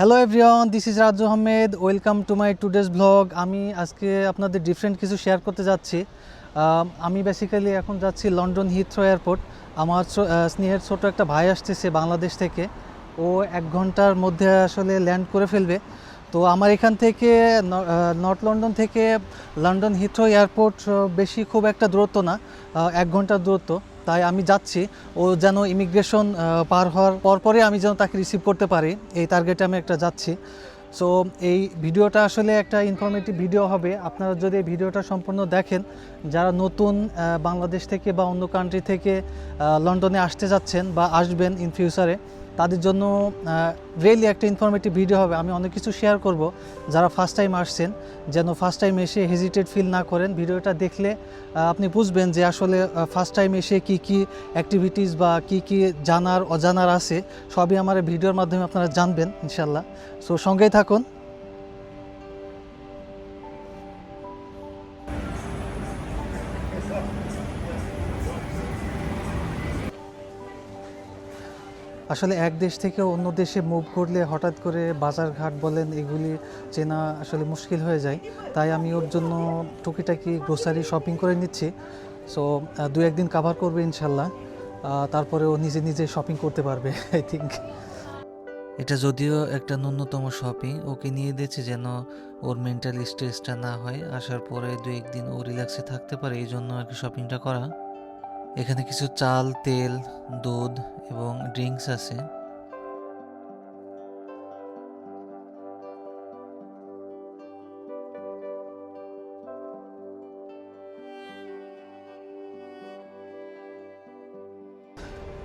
Hello everyone this is Raju Ahmed welcome to my today's blog আমি আজকে আপনাদের different কিছু শেয়ার করতে যাচ্ছি। আমি বেসিক্যালি এখন যাচ্ছি লন্ডন হিথ্রো এয়ারপোর্ট আমার স্নেহের ছোট একটা ভাই আসতেছে বাংলাদেশ থেকে। ও এক ঘণ্টার মধ্যে আসলে ল্যান্ড করে ফেলবে। তো আমার এখান থেকে নর্থ লন্ডন থেকে লন্ডন হিথ্রো এয়ারপোর্ট বেশি খুব একটা দূরত্ব না। এক ঘণ্টার দূরত্ব। তাই আমি যাচ্ছি। ও যেন ইমিগ্রেশন পার হওয়ার পরপরই আমি যেন তাকে রিসিভ করতে পারি। এই টার্গেটে আমি একটা যাচ্ছি। সো এই ভিডিওটা আসলে একটা ইনফরমেটিভ ভিডিও হবে। আপনারা যদি এই ভিডিওটা সম্পূর্ণ দেখেন, যারা নতুন বাংলাদেশ থেকে বা অন্য কান্ট্রি থেকে লন্ডনে আসতে যাচ্ছেন বা আসবেন ইন ফিউচারে তাদের জন্য রিয়েলি একটা ইনফরমেটিভ ভিডিও হবে। আমি অনেক কিছু শেয়ার করব। যারা ফার্স্ট টাইম আসছেন, যেন ফার্স্ট টাইম এসে হেজিটেট ফিল না করেন ভিডিওটা দেখলে আপনি বুঝবেন যে আসলে ফার্স্ট টাইম এসে কি কি অ্যাক্টিভিটিস বা কি কি জানার, অজানার আছে, সবই আমার ভিডিওর মাধ্যমে আপনারা জানবেন ইনশাল্লাহ সো সঙ্গেই থাকুন। আসলে এক দেশ থেকে অন্য দেশে মুভ করলে হঠাৎ করে বাজারঘাট বলেন, এগুলি চেনা আসলে মুশকিল হয়ে যায়। তাই আমি ওর জন্য টুকিটাকি গ্রোসারি শপিং করে নিচ্ছি। সো দু একদিন কাভার করবে ইনশাল্লাহ। তারপরে ও নিজে নিজে শপিং করতে পারবে আই থিঙ্ক এটা যদিও একটা ন্যূনতম শপিং ওকে নিয়ে দিয়েছে যেন ওর মেন্টাল স্ট্রেসটা না হয়। আসার পরে দু একদিন ও রিল্যাক্সে থাকতে পারে, এই জন্য আর কি শপিংটা করা। এখানে কিছু চাল, তেল, দুধ এবং ড্রিঙ্কস আছে।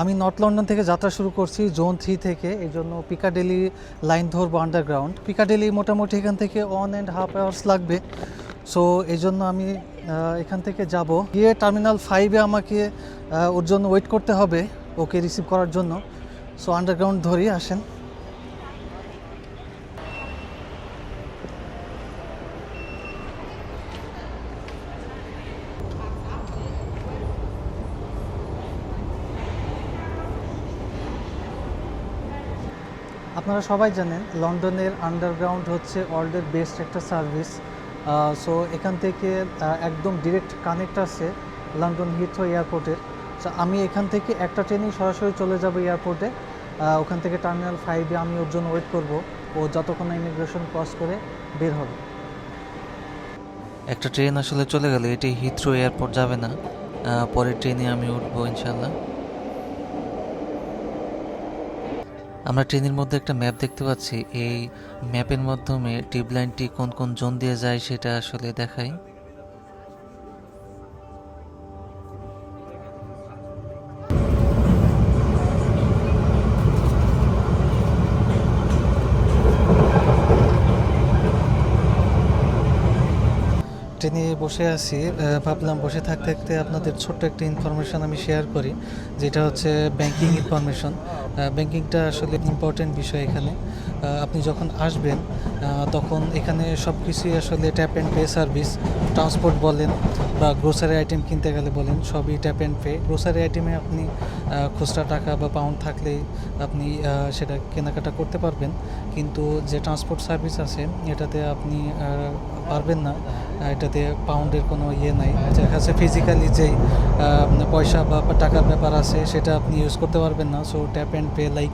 আমি নর্থ লন্ডন থেকে যাত্রা শুরু করছি জোন থ্রি থেকে। এই জন্য পিকাডেলি লাইন ধরবো আন্ডারগ্রাউন্ড। পিকাডেলি মোটামুটি এখান থেকে ওয়ান অ্যান্ড হাফ আওয়ার্স লাগবে। সো এই জন্য আমি এখান থেকে যাব। গিয়ে টার্মিনাল ফাইভে আমাকে ওর জন্য ওয়েট করতে হবে, ওকে রিসিভ করার জন্য। সো আন্ডারগ্রাউন্ড ধরি আসেন। আপনারা সবাই জানেন, লন্ডনের আন্ডারগ্রাউন্ড হচ্ছে ওয়ার্ল্ডের বেস্ট একটা সার্ভিস সো এখান থেকে একদম ডিরেক্ট কানেক্ট আছে লন্ডন হিথ্রো এয়ারপোর্টের সো আমি এখান থেকে একটা ট্রেনেই সরাসরি চলে যাব এয়ারপোর্টে ওখান থেকে টার্মিনাল ফাইভে আমি ওর জন্য ওয়েট করব। ও যতক্ষণ ইমিগ্রেশন ক্রস করে বের হবে। একটা ট্রেন আসলে চলে গেলে এটি হিথ্রো এয়ারপোর্ট যাবে না। পরের ট্রেনে আমি উঠবো ইনশাল্লাহ। আমরা ট্রেনের মধ্যে একটা ম্যাপ দেখতে পাচ্ছি। এই ম্যাপের মাধ্যমে টিউব লাইনটি কোন কোন জোন দিয়ে যায় সেটা আসলে দেখায়। বসে আছি ভাবলাম বসে থাকতে থাকতে আপনাদের ছোট্ট একটা ইনফরমেশন আমি শেয়ার করি যেটা হচ্ছে ব্যাংকিং ইনফরমেশন ব্যাংকিংটা আসলে ইম্পর্টেন্ট বিষয় এখানে। আপনি যখন আসবেন তখন এখানে সব কিছুই আসলে tap and pay service transport বলেন বা গ্রোসারি আইটেম কিনতে গেলে বলেন, সবই ট্যাপ অ্যান্ড পে গ্রোসারি আইটেমে আপনি খুচরা টাকা বা পাউন্ড থাকলে আপনি সেটা কেনাকাটা করতে পারবেন। কিন্তু যে ট্রান্সপোর্ট সার্ভিস আছে, এটাতে আপনি পারবেন না। এটাতে পাউন্ডের কোনো ইয়ে নাই। দেখা যাচ্ছে ফিজিক্যালি যেই পয়সা বা বা টাকার ব্যাপার আছে, সেটা আপনি ইউজ করতে পারবেন না। So tap and pay like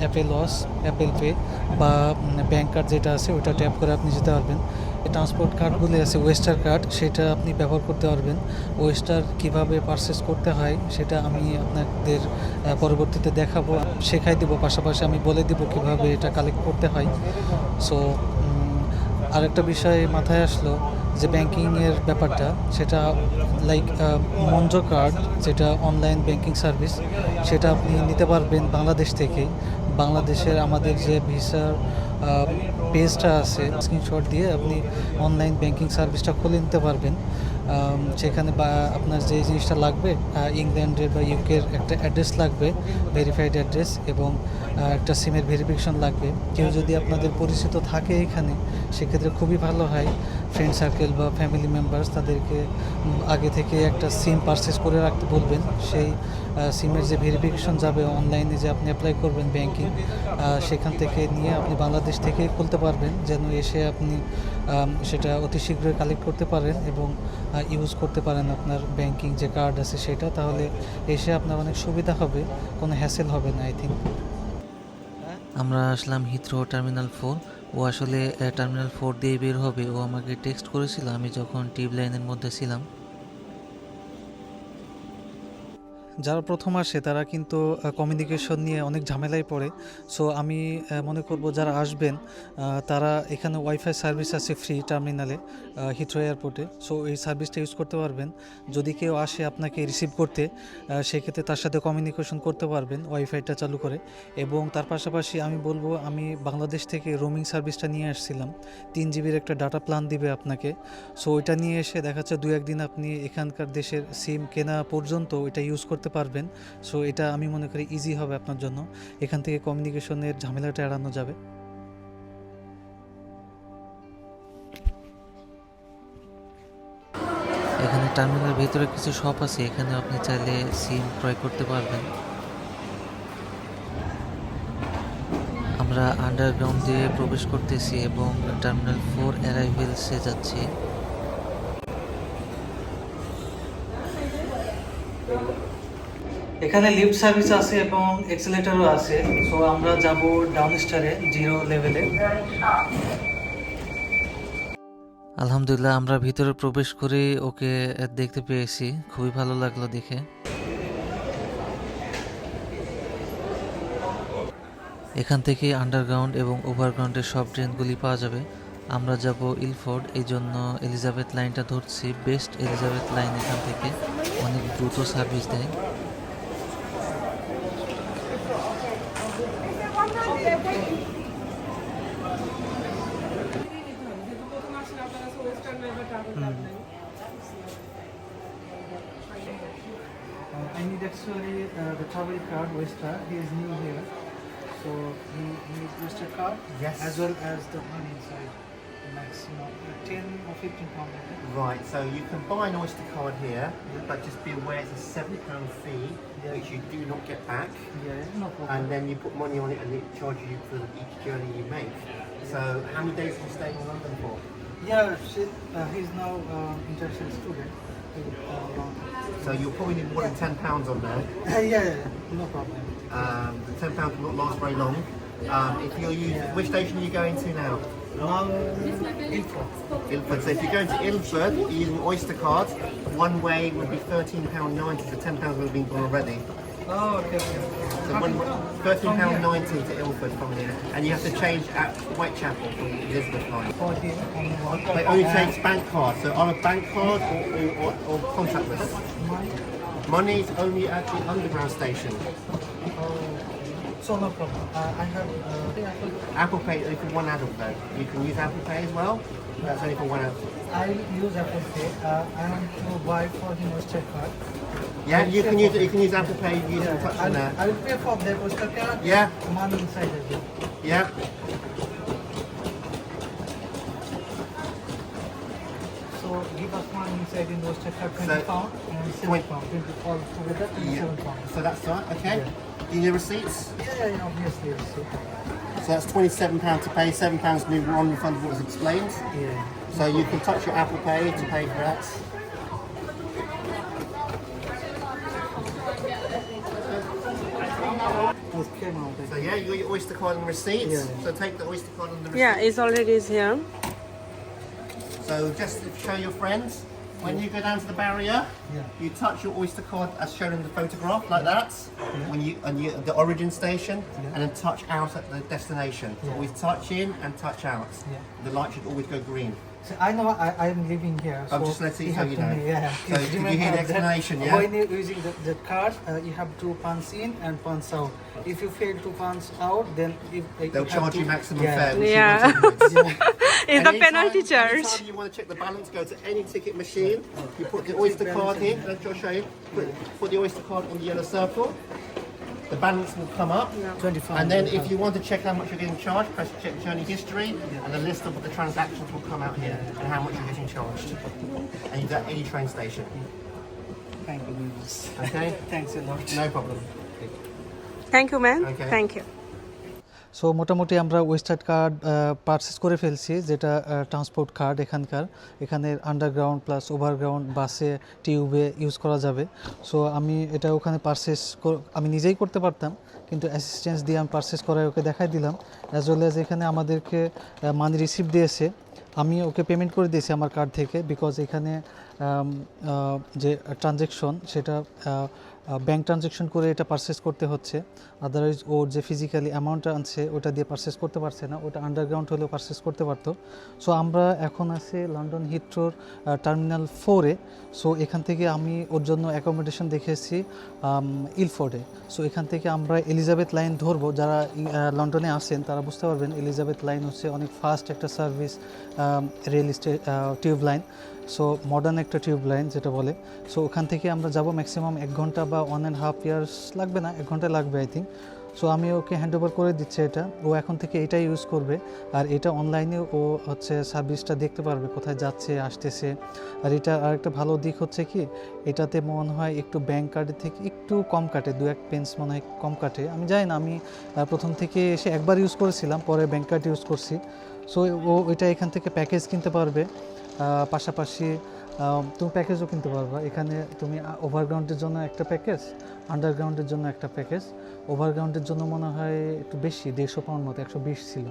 Apple was Apple Pay বা ব্যাঙ্ক কার্ড যেটা আছে ওটা ট্যাপ করে আপনি যেতে পারবেন। ট্রান্সপোর্ট কার্ডগুলি আছে ওয়েস্টার কার্ড সেটা আপনি ব্যবহার করতে পারবেন। ওয়েস্টার কীভাবে পারচেস করতে হয়, সেটা আমি আপনাদের পরবর্তীতে দেখাবো। শেখাই দেবো, পাশাপাশি আমি বলে দিব কীভাবে এটা কালেক্ট করতে হয়। সো আরেকটা বিষয় মাথায় আসলো যে ব্যাংকিংয়ের ব্যাপারটা, সেটা লাইক মঞ্জ কার্ড যেটা অনলাইন ব্যাংকিং সার্ভিস সেটা আপনি নিতে পারবেন বাংলাদেশ থেকেই বাংলাদেশের আমাদের যে ভিসার পেজটা আছে স্ক্রিনশট দিয়ে আপনি অনলাইন ব্যাংকিং সার্ভিসটা খুলে নিতে পারবেন। সেখানে বা আপনার যে জিনিসটা লাগবে ইংল্যান্ডের বা ইউকের একটা অ্যাড্রেস লাগবে ভেরিফাইড অ্যাড্রেস এবং একটা সিমের ভেরিফিকেশন লাগবে। কেউ যদি আপনাদের পরিচিত থাকে এখানে, সেক্ষেত্রে খুবই ভালো হয়। ফ্রেন্ড সার্কেল বা ফ্যামিলি মেম্বার্স তাদেরকে আগে থেকে একটা সিম পারচেস করে রাখতে বলবেন। সেই সিমের যে ভেরিফিকেশন যাবে অনলাইনে যে আপনি অ্যাপ্লাই করবেন ব্যাংকিং সেখান থেকে নিয়ে আপনি বাংলাদেশ থেকে খুলতে পারবেন। যেন এসে আপনি সেটা অতি শীঘ্রই কালেক্ট করতে পারেন এবং ইউজ করতে পারেন আপনার ব্যাংকিং যে কার্ড আছে সেটা, তাহলে এসে আপনার অনেক সুবিধা হবে, কোনো হ্যাসেল হবে না আই থিঙ্ক আমরা আসলাম হিথ্রো টার্মিনাল ফোর ও আসলে টার্মিনাল ফোর দিয়ে বের হবে, ও আমাকে টেক্সট করেছিল, আমি যখন টিউব লাইনের মধ্যে ছিলাম। যারা প্রথম আসে, তারা কিন্তু কমিউনিকেশন নিয়ে অনেক ঝামেলায় পড়ে। সো আমি মনে করব যারা আসবেন তারা এখানে ওয়াইফাই সার্ভিস আছে ফ্রি টার্মিনালে হিথ্রো এয়ারপোর্টে সো এই সার্ভিসটা ইউজ করতে পারবেন। যদি কেউ আসে আপনাকে রিসিভ করতে সেক্ষেত্রে তার সাথে কমিউনিকেশন করতে পারবেন ওয়াইফাইটা চালু করে। এবং তার পাশাপাশি আমি বলব, আমি বাংলাদেশ থেকে রোমিং সার্ভিসটা নিয়ে আসছিলাম। তিন জিবির একটা ডাটা প্ল্যান দিবে আপনাকে। সো ওইটা নিয়ে এসে দেখা যাচ্ছে দু একদিন আপনি এখানকার দেশের সিম কেনা পর্যন্ত ওইটা ইউজ করতে পারবেন। সো এটা আমি মনে করি ইজি হবে আপনার জন্য। এখান থেকে কমিউনিকেশনের ঝামেলাটা এড়ানো যাবে। এখানে টার্মিনালের ভেতরে কিছু শপ আছে। এখানে আপনি চাইলে সিম ক্রয় করতে পারবেন। আমরা আন্ডারগ্রাউন্ড দিয়ে প্রবেশ করতেছি এবং টার্মিনাল ফোর অ্যারাইভেলসে যাচ্ছি। এখানে লিফট সার্ভিস আছে এবং এক্সেলেটারও আছে। সো আমরা যাব ডাউন স্টারে জিরো লেভেলে। আলহামদুলিল্লাহ, আমরা ভিতরে প্রবেশ করে ওকে দেখতে পেয়েছি। খুবই ভালো লাগল দেখে। এখান থেকে আন্ডারগ্রাউন্ড এবং ওভারগ্রাউন্ডের সব ট্রেনগুলি পাওয়া যাবে। আমরা যাব ইলফোর্ড, এই জন্য এলিজাবেথ লাইনটা ধরছি। বেস্ট এলিজাবেথ লাইন এখান থেকে। অনেক দ্রুত সার্ভিস দেয়। Actually uh, the travel card, Oyster. He is new here. So he needs Oyster card Yes. as well as the money inside. Maximum uh, 10 or 15 pound. I think. Right, so you can buy an Oyster card here, but just be aware it's a seven pound fee, Yeah. which you do not get back, Yeah, yeah, no problem. and then you put money on it and it charges you for each journey you make. So, how many days are you staying in London for? yeah, she, uh, he's now um, international student. Uh, So you'll probably need more than ten pounds on there. yeah, yeah, no problem. Um, the ten pounds will not last very long. Um, if you're using, which station are you going to now? Now, info. Ilford. So if you're going to Ilford using Oyster card, one way would be thirteen pound ninety. So ten pounds would have been gone already. Oh, okay, okay. So one, thirteen pound ninety to Ilford from here, and you have to change at Whitechapel for the Elizabeth line. For him on one. They only takes bank card, so on a bank card or, or, or, or contactless. Money. Money only at the underground station. Oh, so no problem. Uh, I have. Uh, Apple Pay only for one adult though. You can use Apple Pay as well. That's only for one adult. I use Apple Pay. Uh, I want to buy for Oyster card. Yeah, you can use it. You can use Apple Pay using touch on I'll, there. I'll pay for the Oyster card. Yeah, Money inside as well. yeah. So give us money inside in Oyster card, 20 So, pound and 7 twen- pound. 20 all together, 27 Yeah. pound. So that's right. Okay. Do you need receipts? Yeah, yeah, yeah, obviously. you. So that's twenty-seven pounds to pay. Seven pounds new non-refundable was explained. Yeah. So you can touch your Apple Pay to pay for that. Okay, now. So yeah, you got your Oyster card and receipts. Yeah. So take the Oyster card and the receipt. Yeah, it's already here. So just to show your friends, when you go down to the barrier, Yeah. you touch your Oyster card as shown in the photograph, like that. Yeah. When you and you the origin station, Yeah. and then touch out at the destination. So Yeah. always touch in and touch out. Yeah. The light should always go green. So I know I, I'm living here. I'm so just letting you have know. me- yeah. So Please did you hear the explanation, yeah? When you're using the, the card, uh, you have to punch in and punch out. If you fail to punch out, then if, uh, They'll have charge to- you maximum yeah. fare. which is Yeah. 100 quid. Is the penalty charge? Anytime you want to check the balance, go to any ticket machine. You put the Oyster card in. Let's just show you. Put, put the Oyster card on the yellow circle the balance will come up. Yeah. 25. And then if you want to check how much you're getting charged, press check journey history, yeah. and the list of the transactions will come out here and how much you're getting charged. and you've got any train station. Thank you, Okay? Thanks a lot. No problem. Thank you, man. Okay. Thank you. So মোটামুটি আমরা ওয়েস্টার্ড card purchase করে ফেলছি, যেটা transport card এখানকার। এখানে underground plus overground বাসে টিউবে use করা যাবে। সো আমি এটা ওখানে পারচেস আমি নিজেই করতে পারতাম, কিন্তু অ্যাসিস্ট্যান্স দিয়ে আমি পারচেস করে ওকে দেখাই দিলাম। অ্যাজ ওয়েল অ্যাজ এখানে আমাদেরকে মানি রিসিভ দিয়েছে। আমি ওকে পেমেন্ট করে দিয়েছি আমার কার্ড থেকে বিকজ এখানে যে ট্রানজেকশন সেটা ব্যাংক ট্রানজেকশন করে এটা পারচেস করতে হচ্ছে। আদারওয়াইজ ওর যে ফিজিক্যালি অ্যামাউন্টটা আনছে ওটা দিয়ে পারচেস করতে পারছে না। ওটা আন্ডারগ্রাউন্ড হলেও পারচেস করতে পারতো। সো আমরা এখন আছি লন্ডন হিথ্রোর টার্মিনাল ফোরে সো এখান থেকে আমি ওর জন্য অ্যাকোমোডেশন দেখেছি ইলফোর্ডে সো এখান থেকে আমরা এলিজাবেথ লাইন ধরবো। যারা লন্ডনে আসেন তারা বুঝতে পারবেন এলিজাবেথ লাইন হচ্ছে অনেক ফাস্ট একটা service rail stay tube line so modern একটা টিউব লাইন যেটা বলে। সো ওখান থেকে আমরা যাব ম্যাক্সিমাম এক ঘণ্টা বা ওয়ান অ্যান্ড হাফ ইয়ার্স লাগবে না, এক ঘণ্টা লাগবে আই থিঙ্ক সো আমি ওকে হ্যান্ড ওভার করে দিচ্ছি এটা। ও এখন থেকে এটাই ইউজ করবে। আর এটা অনলাইনে ও হচ্ছে সার্ভিসটা দেখতে পারবে, কোথায় যাচ্ছে, আসতেছে। আর এটা আর একটা ভালো দিক হচ্ছে কি, এটাতে মনে হয় একটু ব্যাংক কার্ডের থেকে একটু কম কাটে দু এক পেন্স মনে হয় কম কাটে। আমি জানি না, আমি প্রথম থেকে এসে একবার ইউজ করেছিলাম, পরে ব্যাংক কার্ড ইউজ করছি। সো ও এটা এখান থেকে প্যাকেজ কিনতে পারবে। পাশাপাশি তুমি প্যাকেজও কিনতে পারবা। এখানে তুমি ওভারগ্রাউন্ডের জন্য একটা প্যাকেজ আন্ডারগ্রাউন্ডের জন্য একটা প্যাকেজ ওভারগ্রাউন্ডের জন্য মনে হয় একটু বেশি, দেড়শো পাউন্ড মতো, একশো বিশ ছিল।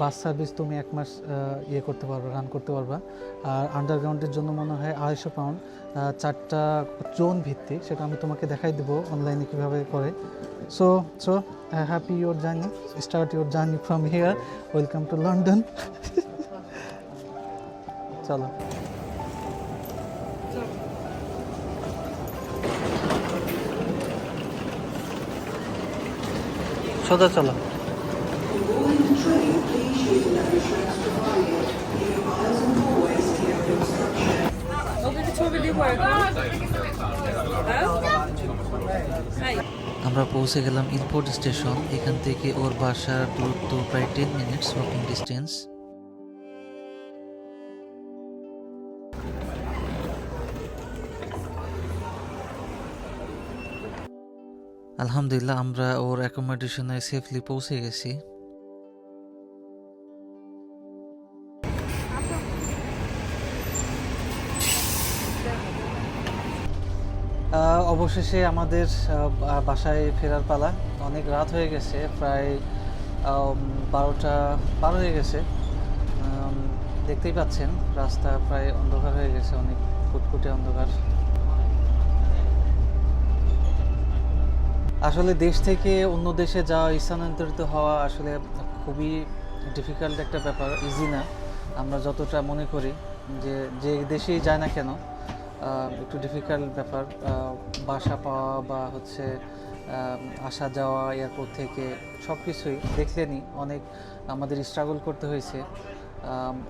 বাস সার্ভিস তুমি এক মাস ইয়ে করতে পারবা রান করতে পারবা। আর আন্ডারগ্রাউন্ডের জন্য মনে হয় আড়াইশো পাউন্ড চারটা জোন ভিত্তিক, সেটা আমি তোমাকে দেখাই দেবো অনলাইনে কীভাবে করে। So so happy your journey start your journey from here welcome to London চলো। সোজা চলো। আমরা পৌঁছে গেলাম ইলপোর্ট স্টেশন এখান থেকে ওর বাসার দূরত্ব প্রায় টেন মিনিটস ওয়াকিং ডিস্টেন্স আলহামদুলিল্লাহ, আমরা ওর অ্যাকোমোডেশনে সেফলি পৌঁছে গেছি। অবশেষে আমাদের বাসায় ফেরার পালা। অনেক রাত হয়ে গেছে, প্রায় বারোটা পার হয়ে গেছে। দেখতেই পাচ্ছেন, রাস্তা প্রায় অন্ধকার হয়ে গেছে, অনেক ফুটফুটে অন্ধকার। আসলে দেশ থেকে অন্য দেশে যাওয়া, স্থানান্তরিত হওয়া আসলে খুবই ডিফিকাল্ট একটা ব্যাপার ইজি না। আমরা যতটা মনে করি যে যে দেশেই যায় না কেন একটু ডিফিকাল্ট ব্যাপার। বাসা পাওয়া বা হচ্ছে আসা যাওয়া এয়ারপোর্ট থেকে সব কিছুই দেখলেনি অনেক আমাদের স্ট্রাগল করতে হয়েছে।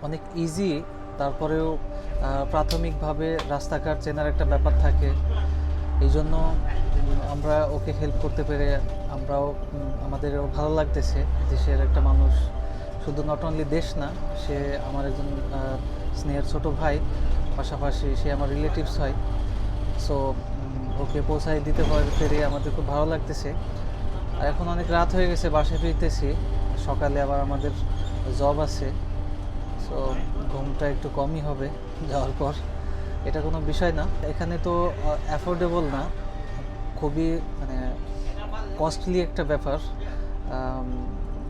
অনেক ইজি তারপরেও প্রাথমিকভাবে রাস্তাঘাট চেনার একটা ব্যাপার থাকে। এই জন্য আমরা ওকে হেল্প করতে পেরে আমরাও আমাদেরও ভালো লাগতেছে। দেশের একটা মানুষ শুধু নট অনলি দেশ না, সে আমার একজন স্নেহের ছোট ভাই, পাশাপাশি সে আমার রিলেটিভস হয়। সো ওকে পৌঁছায় দিতে পেরে আমাদের খুব ভালো লাগতেছে। আর এখন অনেক রাত হয়ে গেছে বাসায় ফিরতেছি। সকালে আবার আমাদের জব আছে। সো ঘুমটা একটু কমই হবে যাওয়ার পর। এটা কোনো বিষয় না। এখানে তো অ্যাফোর্ডেবল না। খুবই মানে কস্টলি একটা ব্যাপার।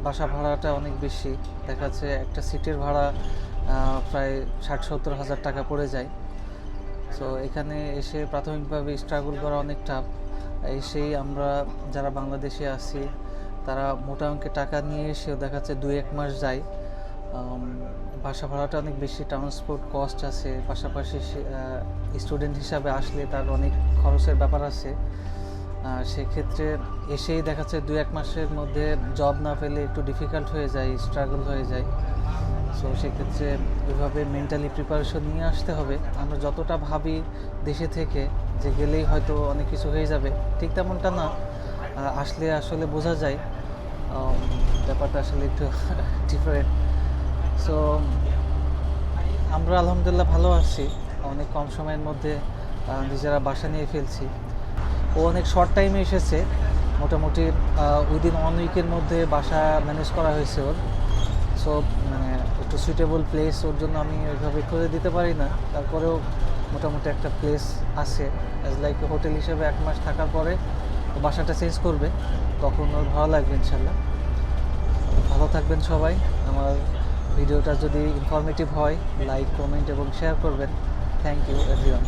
বাসা ভাড়াটা অনেক বেশি। দেখা যাচ্ছে একটা সিটের ভাড়া প্রায় ষাট সত্তর হাজার টাকা পড়ে যায়। সো এখানে এসে প্রাথমিকভাবে স্ট্রাগল করা অনেক টাফ এসেই আমরা যারা বাংলাদেশে আছি, তারা মোটা অঙ্কের টাকা নিয়ে এসেও দেখা যাচ্ছে দুই এক মাস যায়। বাসা ভাড়াটা অনেক বেশি ট্রান্সপোর্ট কস্ট আছে, পাশাপাশি স্টুডেন্ট হিসাবে আসলে তার অনেক খরচের ব্যাপার আছে। সেক্ষেত্রে এসেই দেখা যাচ্ছে দু এক মাসের মধ্যে জব না পেলে একটু ডিফিকাল্ট হয়ে যায় স্ট্রাগল হয়ে যায়। সো সেক্ষেত্রে ওইভাবে মেন্টালি প্রিপারেশন নিয়ে আসতে হবে। আমরা যতটা ভাবি দেশে থেকে যে গেলেই হয়তো অনেক কিছু হয়ে যাবে, ঠিক তেমনটা না। আসলে আসলে বোঝা যায়। ব্যাপারটা আসলে একটু ডিফারেন্ট সো আমরা আলহামদুলিল্লাহ ভালো আছি। অনেক কম সময়ের মধ্যে নিজেরা বাসা নিয়ে ফেলছি। ও অনেক শর্ট টাইমে এসেছে। মোটামুটি উইদিন ওয়ান উইকের মধ্যে বাসা ম্যানেজ করা হয়েছে ওর। সো মানে একটু সুইটেবল প্লেস ওর জন্য আমি ওইভাবে করে দিতে পারি না। তারপরেও মোটামুটি একটা প্লেস আছে। অ্যাজ লাইক হোটেল হিসেবে এক মাস থাকার পরে বাসাটা চেঞ্জ করবে। তখন ওর ভালো লাগবে ইনশাল্লাহ। ভালো থাকবেন সবাই। আমার ভিডিওটা যদি ইনফরমেটিভ হয় লাইক কমেন্ট এবং শেয়ার করবেন। Thank you everyone